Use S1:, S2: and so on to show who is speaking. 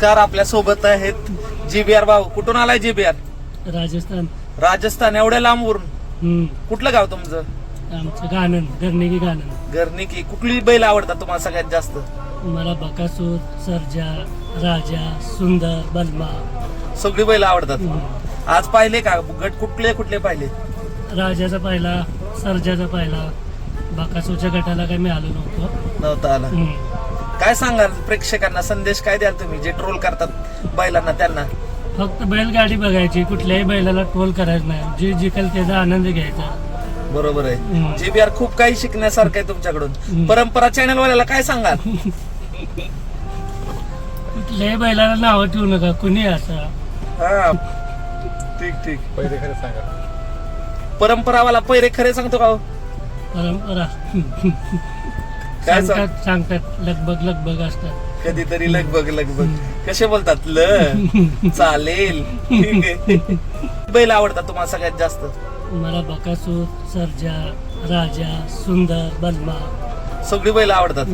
S1: Car आपल्यासोबत आहेत जीबीआर भाऊ. कुठून आलाय जीबीआर
S2: राजस्थान.
S1: राजस्थान एवढ्या लांबवरून?
S2: हम्म.
S1: कुठलं गाव तुमचं?
S2: आमचं गाणं गर्णिकी गाणं.
S1: घरनी की कुठली बैल आवडतात तुम्हाला सगळ्यात जास्त?
S2: मला बकासूर सर्जा राजा सुंदर बलमा.
S1: सगळी बैल आवडतात.
S2: हम्म.
S1: आज पाहिले का? गट कुठले कुठले पाहिले?
S2: राजाचा पहिला सर्जाचा पहिला. बकासूरच्या गटाला काही मी आलो नव्हतो.
S1: नव्हतं आला.
S2: हम्म.
S1: काय सांगाल? प्रेक्षकांना संदेश काय द्याल तुम्ही? जे ट्रोल करतात बैलांना त्यांना?
S2: फक्त बैलगाडी बघायची कुठल्याही बैलाला टोल करायचं नाही. जे जिकल त्याचा आनंद घ्यायचा.
S1: बरोबर आहे.
S2: हम्म.
S1: जीबीआर खूप काही शिकण्यासारखं आहे तुमच्याकडून. परंपरा चॅनल वाल्याला काय सांगाल?
S2: कुठल्याही बैलाला नावं ठेवू नका. कुणी असा?
S1: हा. ठीक ठीक.
S3: पहिले खरं सांगा.
S1: परंपरावाला पैरे खरे सांगतो का हो?
S2: परंपरा.
S1: काय सांग
S2: सांगतात सांगतात लगबग लगबग असतात.
S1: कधीतरी लगबग लगबग. कसे बोलतात? ल. चालेल. ठीक आहे बैल आवडतात तुम्हाला सगळ्यात जास्त?
S2: मला बकासूर सर्जा राजा सुंदर बलमा.
S1: सगळी बैल आवडतात.